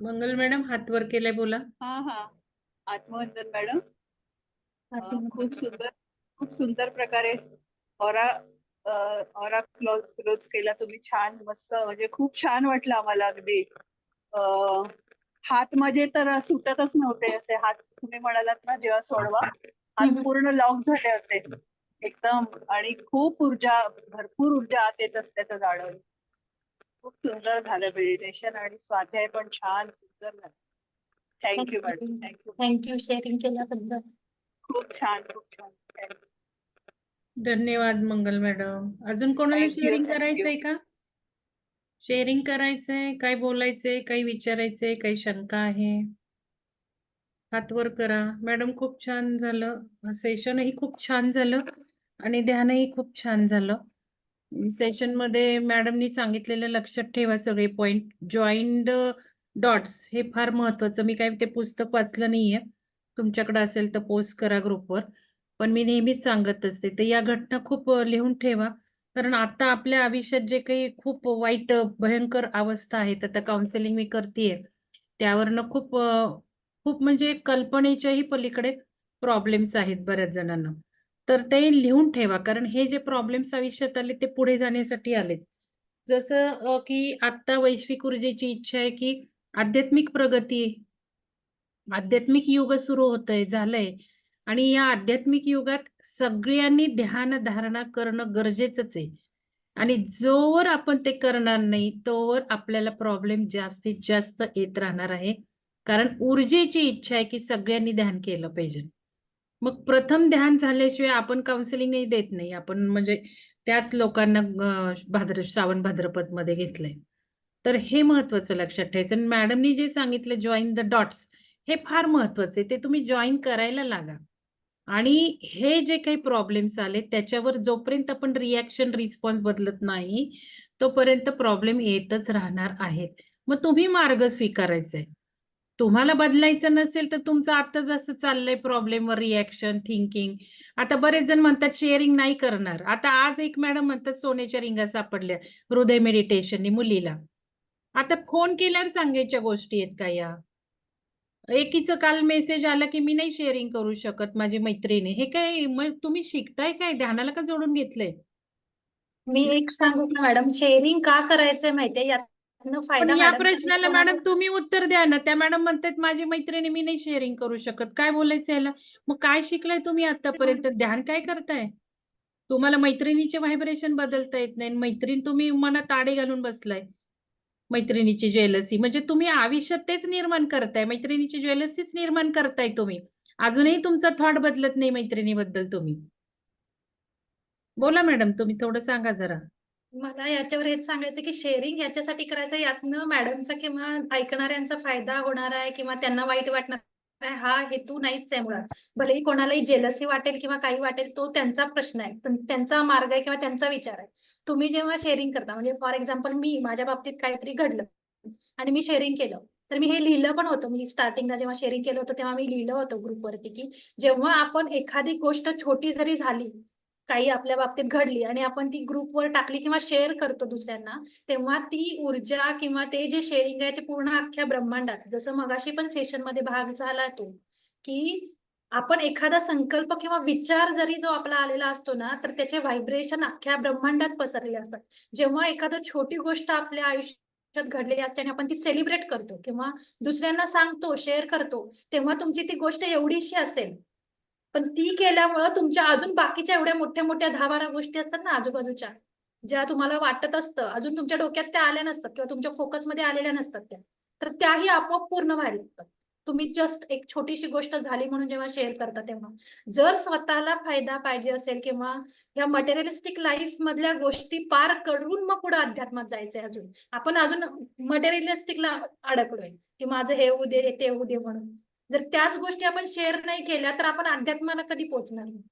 मंगल madam हात वर केलाय बोला. हा हा. आत्मवंदन मॅडम. अं, खूप सुंदर खूप सुंदर प्रकारे ऑरा ऑरा क्लोज क्लोज केला तुम्ही छान मस्त म्हणजे खूप छान वाटलं आम्हाला अगदी. अं, हात माझे तर सुटतच नव्हते असे. हात तुम्ही म्हणालात ना जेव्हा सोडवा हात पूर्ण लॉक झाले होते एकदम. आणि खूप ऊर्जा भरपूर ऊर्जा आत येत असल्याचं जाणवलं खूप सुंदर झालं मेडिटेशन आणि स्वाध्याय पण छान सुंदर झालं. Thank you madam thank you thank you sharing केल्याबद्दल. खूप छान खूप छान. धन्यवाद मंगल मॅडम. अजून कोणाला Thank you, sharing thank you. करायचंय का? शेअरिंग करायचंय काय बोलायचंय काही विचारायचंय काही शंका आहे? हात वर करा. मॅडम खूप छान झालं. सेशनही खूप छान झालं आणि ध्यानही खूप छान झालं. सेशनमध्ये मॅडमनी सांगितलेलं लक्षात ठेवा सगळे पॉइंट जॉईंट डॉट्स हे फार महत्वाचं. मी काय ते पुस्तक वाचलं नाहीये. तुमच्याकडे असेल तर पोस्ट करा ग्रुपवर पण मी नेहमीच सांगत असते तर या घटना खूप लिहून ठेवा. कारण आता आपल्या आयुष्यात जे काही खूप वाईट भयंकर अवस्था आहेत आता काउन्सिलिंग मी करतेय. त्यावरनं खूप खूप म्हणजे कल्पनेच्याही पलीकडे प्रॉब्लेम्स आहेत बऱ्याच जणांना. तर ते लिहून ठेवा. कारण हे जे प्रॉब्लेम्स आयुष्यात आले ते पुढे जाण्यासाठी आलेत. जसं की आत्ता वैश्विक ऊर्जेची इच्छा आहे की आध्यात्मिक प्रगती आध्यात्मिक युग सुरू होतंय झालंय. आणि या आध्यात्मिक युगात सगळ्यांनी ध्यान धारणा करणं गरजेचंच आहे. आणि जोवर आपण ते करणार नाही तोवर आपल्याला प्रॉब्लेम जास्तीत जास्त येत राहणार आहे. कारण ऊर्जेची इच्छा आहे की सगळ्यांनी ध्यान केलं पाहिजे. मग प्रथम ध्यान झाल्याशिवाय आपण काउन्सिलिंगही देत नाही. आपण म्हणजे त्याच लोकांना भाद्र श्रावण भाद्रपदमध्ये घेतलंय. तर हे महत्वाचं लक्षात ठेवायचं. आणि मॅडमनी जे सांगितलं जॉईन द डॉट्स हे फार महत्वाचं आहे. ते तुम्ही जॉईन करायला लागा. आणि हे जे काही प्रॉब्लेम्स आले त्याच्यावर जोपर्यंत आपण रिॲक्शन रिस्पॉन्स बदलत नाही तोपर्यंत प्रॉब्लेम येतच राहणार आहेत. मग तुम्ही मार्ग स्वीकारायचा आहे तुम्हाला बदलायचं नसेल तर तुमचं आता जसं चाललंय प्रॉब्लेमवर रिॲक्शन थिंकिंग आता बरेच जण म्हणतात शेअरिंग नाही करणार. आता आज एक मॅडम म्हणतात सोन्याच्या रिंगा सापडल्या. हृदय मेडिटेशननी मुलीला. आता फोन केल्यावर सांगायच्या गोष्टी आहेत का या? एकीचं काल मेसेज आला की मी नाही शेअरिंग करू शकत माझी मैत्रिणी हे काय मग तुम्ही शिकताय काय? ध्यानाला का जोडून घेतलंय? मी एक सांगू का मॅडम शेअरिंग का करायचंय माहितीये? पण या प्रश्नाला मॅडम तुम्ही उत्तर द्या ना. त्या मॅडम म्हणतात माझी मैत्रिणी मी नाही शेअरिंग करू शकत. काय बोलायचं याला? मग काय शिकलाय तुम्ही आतापर्यंत? ध्यान काय करताय? तुम्हाला मैत्रिणीचे व्हायब्रेशन बदलता येत नाही. मैत्रीण तुम्ही मनात आडे घालून बसलाय. मैत्रिणीची ज्वेलसी म्हणजे तुम्ही आयुष्यात तेच निर्माण करताय. मैत्रिणीची ज्वेलसीच निर्माण करताय तुम्ही. अजूनही तुमचा थॉट बदलत नाही मैत्रिणीबद्दल तुम्ही. बोला मॅडम तुम्ही थोडं सांगा जरा. मला याच्यावर हेच सांगायचं की शेअरिंग याच्यासाठी करायचं यातनं मॅडमचा किंवा ऐकणाऱ्यांचा फायदा होणार आहे किंवा त्यांना वाईट वाटणार आहे हा हेतू नाहीच आहे मुळात. भलेही कोणालाही जेलसी वाटेल किंवा काही वाटेल तो त्यांचा प्रश्न आहे. त्यांचा मार्ग आहे किंवा त्यांचा विचार आहे. तुम्ही जेव्हा शेअरिंग करता म्हणजे फॉर एक्झाम्पल मी माझ्या बाबतीत काहीतरी घडलं आणि मी शेअरिंग केलं तर मी हे लिहिलं पण होतं. मी स्टार्टिंगला जेव्हा शेअरिंग केलं होतं तेव्हा मी लिहिलं होतं ग्रुपवरती की जेव्हा आपण एखादी गोष्ट छोटी जरी झाली काही आपल्या बाबतीत घडली आणि आपण ती ग्रुपवर टाकली किंवा शेअर करतो दुसऱ्यांना तेव्हा ती ऊर्जा किंवा ते जे शेअरिंग आहे ते पूर्ण अख्ख्या ब्रह्मांडात. जसं मगाशी पण सेशनमध्ये भाग झाला तो की आपण एखादा संकल्प किंवा विचार जरी जो आपला आलेला असतो ना तर त्याचे व्हायब्रेशन अख्ख्या ब्रह्मांडात पसरलेले असतात. जेव्हा एखादं छोटी गोष्ट आपल्या आयुष्यात घडलेली असते आणि आपण ती सेलिब्रेट करतो किंवा दुसऱ्यांना सांगतो शेअर करतो तेव्हा तुमची ती गोष्ट एवढीशी असेल पण ती केल्यामुळं तुमच्या अजून बाकीच्या एवढ्या मोठ्या मोठ्या दहा बारा गोष्टी असतात ना आजूबाजूच्या ज्या तुम्हाला वाटत असतं. अजून तुमच्या डोक्यात त्या आल्या नसतात किंवा तुमच्या फोकसमध्ये आलेल्या नसतात त्या. तर त्याही आपोआप पूर्ण व्हायला लागतात. तुम्ही जस्ट एक छोटीशी गोष्ट झाली म्हणून जेव्हा शेअर करता तेव्हा. जर स्वतःला फायदा पाहिजे असेल किंवा ह्या मटेरियलिस्टिक लाईफ मधल्या गोष्टी पार करून मग पुढे अध्यात्मात जायचंय अजून. आपण अजून मटेरियलिस्टिकला अडकलोय की माझं हे होऊ दे ते होऊ दे म्हणून. जर त्याच गोष्टी आपण शेअर नाही केल्या तर आपण अध्यात्माला कधी पोहोचणार नाही.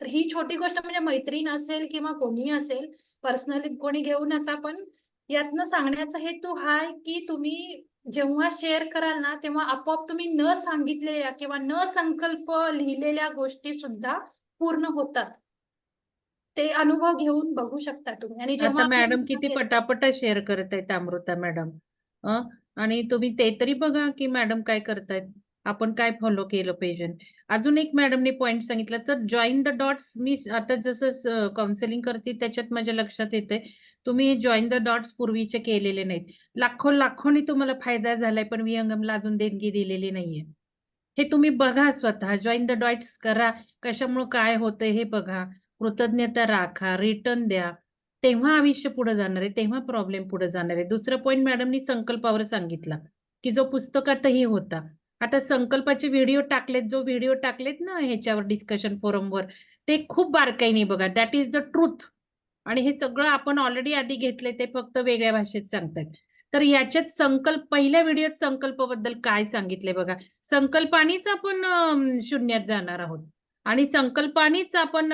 तर ही छोटी गोष्ट म्हणजे मैत्रीण असेल किंवा कोणी असेल पर्सनली कोणी घेऊ नका पण यातनं सांगण्याचा हेतू हा की तुम्ही जेव्हा शेअर कराल ना तेव्हा आपोआप तुम्ही न सांगितलेल्या किंवा न संकल्प लिहिलेल्या गोष्टी सुद्धा पूर्ण होतात. ते अनुभव घेऊन बघू शकता तुम्ही. आणि जेव्हा मॅडम किती पटापट शेअर करत आहेत अमृता मॅडम आणि तुम्ही ते तरी बघा की मॅडम काय करतायत. आपण काय फॉलो केलं पाहिजे. अजून एक मॅडमने पॉइंट सांगितला तर जॉईन द डॉट्स मी आता जसं काउन्सिलिंग करते त्याच्यात माझ्या लक्षात येतंय. तुम्ही जॉईन द डॉट्स पूर्वीचे केलेले नाहीत. लाखो लाखोनी तुम्हाला फायदा झालाय पण विहंगमला अजून देणगी दिलेली नाहीये. हे तुम्ही बघा स्वतः जॉईन द डॉट्स करा. कशामुळं काय होतंय हे बघा. कृतज्ञता राखा, रिटर्न द्या. तेव्हा आयुष्य पुढे जाणार आहे. तेव्हा प्रॉब्लेम पुढे जाणार आहे. दुसरा पॉईंट मॅडमनी संकल्पावर सांगितला, की जो पुस्तकातही होता. आता संकल्पाचे व्हिडिओ टाकलेत, जो व्हिडिओ टाकलेत ना ह्याच्यावर डिस्कशन फोरमवर, ते खूप बारकाईने बघा. That is the truth. आणि हे सगळं आपण ऑलरेडी आधी घेतले ते फक्त वेगळ्या भाषेत सांगतात तर याच्यात संकल्प पहिल्या व्हिडिओत संकल्पबद्दल काय सांगितले बघा. संकल्पानेच आपण शून्यात जाणार आहोत आणि संकल्पानेच आपण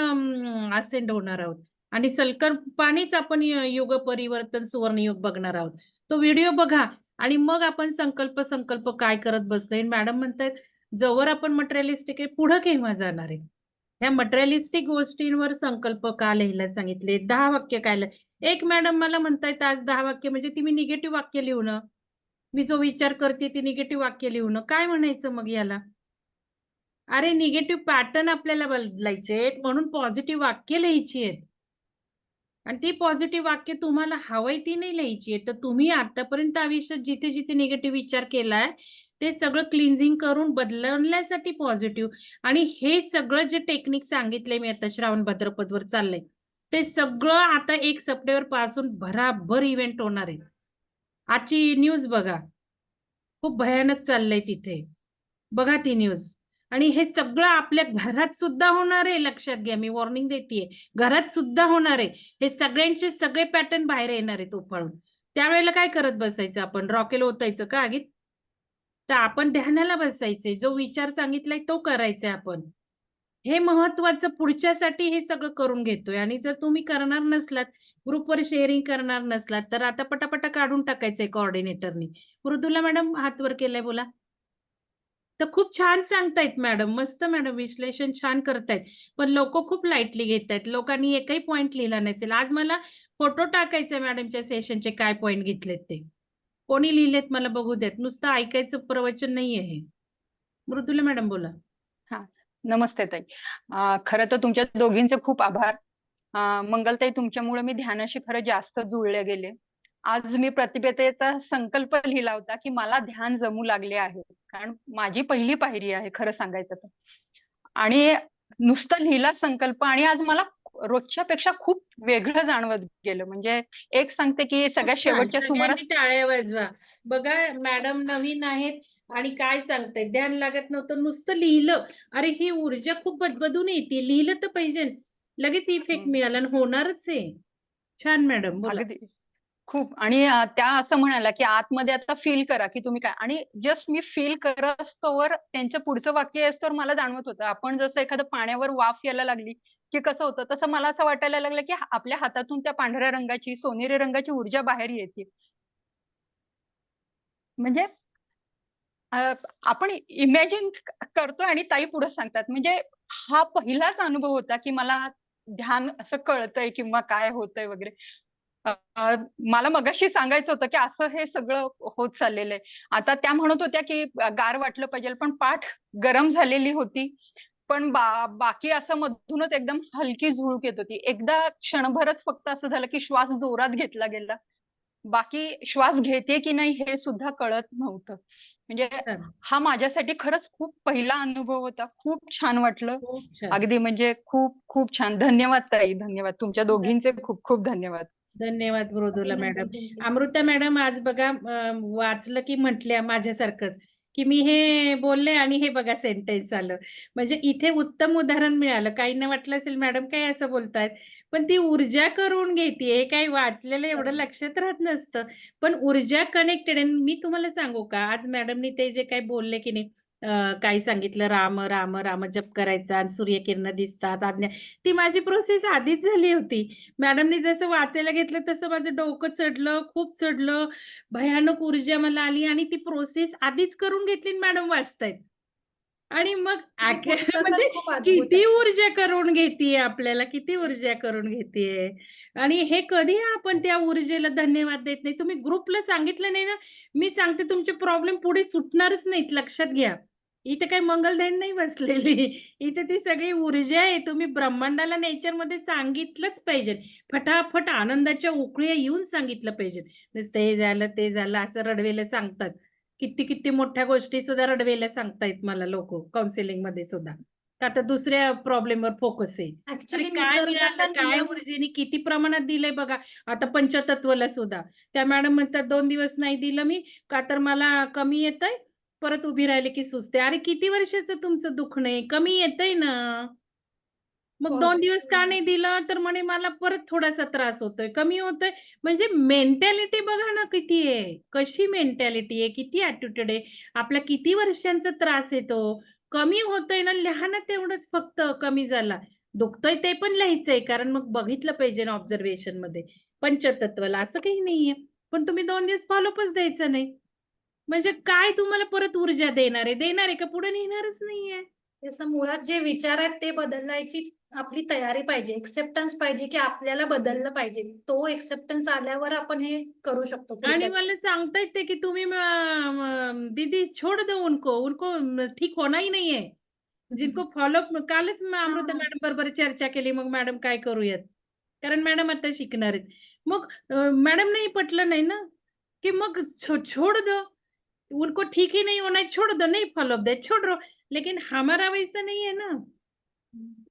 असेंड होणार आहोत आणि संकल्पानेच आपण युग परिवर्तन सुवर्णयुग बघणार आहोत. तो व्हिडिओ बघा आणि मग आपण संकल्प, संकल्प काय करत बसलोय. मॅडम म्हणतायत, जवळ आपण मटेरियलिस्टिक आहे, पुढं केव्हा जाणार आहे?" ह्या मटेरियलिस्टिक गोष्टींवर संकल्प का लिहायला सांगितले? दहा वाक्य काय एक मॅडम मला म्हणतायत आज दहा वाक्य म्हणजे ती मी निगेटिव्ह वाक्य लिहून मी जो विचार करते ती निगेटिव्ह वाक्य लिहू काय म्हणायचं मग याला? अरे निगेटिव्ह पॅटर्न आपल्याला बदलायचे आहेत म्हणून पॉझिटिव्ह वाक्य लिहायची आहेत. आणि ती पॉझिटिव्ह वाक्य तुम्हाला हवंय ती नाही लिहायची आहे. तर तुम्ही आतापर्यंत आयुष्यात जिथे-जिथे निगेटिव्ह विचार केलाय, ते सगळं क्लिन्झिंग करून बदलण्यासाठी पॉझिटिव्ह आणि हे सगळं जे टेक्निक सांगितलंय मी आता श्रावण भाद्रपदवर चाललंय, ते सगळं आता एक सप्टेंबरपासून भराभर इव्हेंट होणार आहे. आजची न्यूज बघा. खूप भयानक चाललंय तिथे. बघा ती न्यूज. आणि हे सगळं आपल्या घरात सुद्धा होणार आहे लक्षात घ्या. मी वॉर्निंग देते घरात सुद्धा होणार आहे. हे सगळ्यांचे सगळे पॅटर्न बाहेर येणार आहेत उफाळून. त्यावेळेला काय करत बसायचं आपण? रॉकेल ओतायचं का आगीत? तर आपण ध्यानाला बसायचे जो विचार सांगितलाय तो करायचा आपण. हे महत्वाचं पुढच्यासाठी हे सगळं करून घेतोय आणि जर तुम्ही करणार नसलात, ग्रुपवर शेअरिंग करणार नसलात, तर आता पटापटा काढून टाकायचंय कोऑर्डिनेटरनी. मृदुला मॅडम हातवर केलंय बोला. तर खूप छान सांगतायत मॅडम. मस्त मॅडम विश्लेषण छान करतायत. पण लोक खूप लाईटली घेतायत. लोकांनी एकही पॉइंट लिहिला नसेल. आज मला फोटो टाकायचा मॅडमच्या सेशनचे काय पॉइंट घेतलेत ते. कोणी लिहिलेत मला बघू देत नुसतं ऐकायचं प्रवचन नाहीये आहे मृदुला मॅडम बोला. हा नमस्ते ताई. खरं तर तुमच्या दोघींचे खूप आभार. मंगलताई तुमच्यामुळे मी ध्यानाशी खरं जास्त जुळले गेले. आज मी प्रतिबद्धतेचा संकल्प लिहिला होता, की मला ध्यान जमू लागले आहे. कारण माझी पहिली पायरी आहे खरं सांगायचं तर. आणि नुसतं लिहिला संकल्प आणि आज मला रोजच्या पेक्षा खूप वेगळं जाणवत गेलं. म्हणजे एक सांगते, की छान. शेवटच्या सुमारास टाळ्या वाजवा. बघा मॅडम नवीन आहेत आणि काय सांगतायत. ध्यान लागत नव्हतं. नुसतं लिहिलं. अरे ही ऊर्जा खूप बदबदून येते. लिहिलं तर पाहिजे. लगेच इफेक्ट. मिळाला होणारच आहे. छान मॅडम. खूप आणि त्या असं म्हणाल्या, की आतमध्ये आता फील करा, की तुम्ही काय आणि जस्ट मी फील करत असतोवर त्यांचं पुढचं वाक्य असतोवर मला जाणवत होतं. आपण जसं एखादं पाण्यावर वाफ यायला लागली, की कसं होतं, तसं मला असं वाटायला लागलं, की आपल्या हातातून त्या पांढऱ्या रंगाची, सोनेरी रंगाची ऊर्जा बाहेर येते. म्हणजे आपण इमॅजिन करतोय आणि ताई पुढे सांगतात. म्हणजे हा पहिलाच अनुभव होता, की मला ध्यान असं कळतंय किंवा काय होतंय वगैरे. मला मगाशी सांगायचं होतं, की असं हे सगळं होत चाललेलं आहे. आता त्या म्हणत होत्या, की गार वाटलं पाहिजे, पण पाठ गरम झालेली होती. पण बा बाकी असं मधूनच एकदम हलकी झुळूक येत होती. एकदा क्षणभरच फक्त असं झालं, की श्वास जोरात घेतला गेला. बाकी श्वास घेते की नाही हे सुद्धा कळत नव्हतं. म्हणजे. हा माझ्यासाठी खरंच खूप पहिला अनुभव होता. खूप छान वाटलं. अगदी म्हणजे खूप खूप छान. धन्यवाद ताई, धन्यवाद. तुमच्या दोघींचे खूप खूप धन्यवाद. धन्यवाद मृदुला मॅडम. अमृता मॅडम आज बघा वाचलं की म्हटल्या माझ्यासारखंच, की मी हे बोलले आणि हे बघा सेंटेन्स आलं. म्हणजे इथे उत्तम उदाहरण मिळालं. काहींना वाटलं असेल मॅडम काय असं बोलतायत. पण ती ऊर्जा करून घेतीये. हे काही वाचलेलं एवढं. लक्षात राहत नसतं. पण ऊर्जा कनेक्टेड आणि मी तुम्हाला सांगू का आज मॅडमनी ते जे काही बोलले की नाही काही सांगितलं राम, राम, राम जप करायचा आणि सूर्यकिरणं दिसतात, आज्ञा ती माझी प्रोसेस आधीच झाली होती. मॅडमनी जसं वाचायला घेतलं तसं माझं डोकं चढलं, खूप चढलं. भयानक ऊर्जा मला आली आणि ती प्रोसेस आधीच करून घेतली मॅडम वाचतायत. आणि मग म्हणजे किती. ऊर्जा करून घेतीये आपल्याला किती ऊर्जा करून घेतीये आणि हे कधी आपण त्या ऊर्जेला धन्यवाद देत नाही तुम्ही ग्रुपला सांगितलं नाही ना मी सांगते तुमचे प्रॉब्लेम पुढे सुटणारच नाहीत लक्षात घ्या इथे काही मंगलदैन नाही बसलेली. इथे ती सगळी ऊर्जा आहे. तुम्ही ब्रह्मांडाला नेचरमध्ये सांगितलंच पाहिजे. फटाफट आनंदाच्या उकळ्या येऊन सांगितलं पाहिजे. नुसतं हे झालं ते झालं असं रडवेला सांगतात. किती किती मोठ्या गोष्टी सुद्धा रडवेला सांगतायत मला लोक काउन्सिलिंगमध्ये सुद्धा. का तर दुसऱ्या प्रॉब्लेमवर फोकस आहे. काय काय ऊर्जेने किती प्रमाणात दिलंय बघा. आता पंचतत्वला सुद्धा. त्या मॅडम म्हणतात दोन दिवस नाही दिलं मी. का तर मला कमी येतंय? परत उभी राहिले की सुचते. अरे किती वर्षाचं तुमचं दुखणं आहे? कमी येतंय ना. मग हो, दोन दिवस का. नाही दिलं? तर म्हणे मला परत थोडासा त्रास होतोय. कमी होतोय. म्हणजे मेंटॅलिटी बघा ना किती आहे. कशी मेंटॅलिटी आहे? किती ऍटिट्यूड आहे? आपला किती वर्षांचा त्रास येतो कमी होतोय ना? लहान तेवढंच फक्त कमी झाला. दुखतोय ते पण लिहायचंय. कारण मग बघितलं पाहिजे ना ऑब्झर्वेशनमध्ये. पंचतत्वाला. असं काही नाहीये. पण तुम्ही दोन दिवस फॉलोअपच द्यायचं नाही. म्हणजे काय तुम्हाला परत ऊर्जा देणार आहे? देणार आहे का? पुढे नेणारच नाहीये. त्याचं मुळात जे विचार आहेत ते बदलायची आपली तयारी पाहिजे. एक्सेप्टन्स पाहिजे की आपल्याला बदललं पाहिजे. तो एक्सेप्टन्स आल्यावर आपण हे करू शकतो आणि मला सांगता येते की तुम्ही म- दीदी छोड़ दो उनको. उनको म- ठीक होना ही नहीं है जिनको फॉलोअप कालच म- अमृता हा. मॅडम बरोबर चर्चा केली. मग मॅडम काय करूयात? कारण मॅडम आता शिकणार आहेत. मग मॅडम नाही पटलं नाही ना? की मग छो, छोड़ दो. उनको ठीक ही नहीं होना है छोड़ दो नहीं फॉलोअप दे छोड़ दो लेकिन हमारा वैसा नहीं है ना।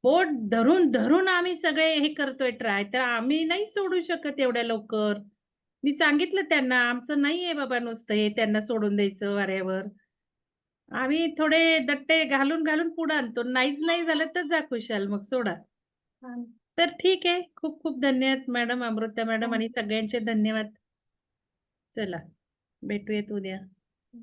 बोट धरून धरून आम्ही सगळे हे करतोय ट्राय तर आम्ही नाही सोडू शकत एवढ्या लवकर. मी सांगितलं त्यांना आमचं नाहीये बाबा नुसतं हे त्यांना सोडून द्यायचं वाऱ्यावर. आम्ही थोडे दट्टे घालून घालून पुढे आणतो. नाहीच नाही झालं तर जा खुशाल मग सोडा. तर ठीक आहे. खूप खूप धन्यवाद मॅडम अमृता मॅडम आणि सगळ्यांचे धन्यवाद. चला भेटूयात उद्या.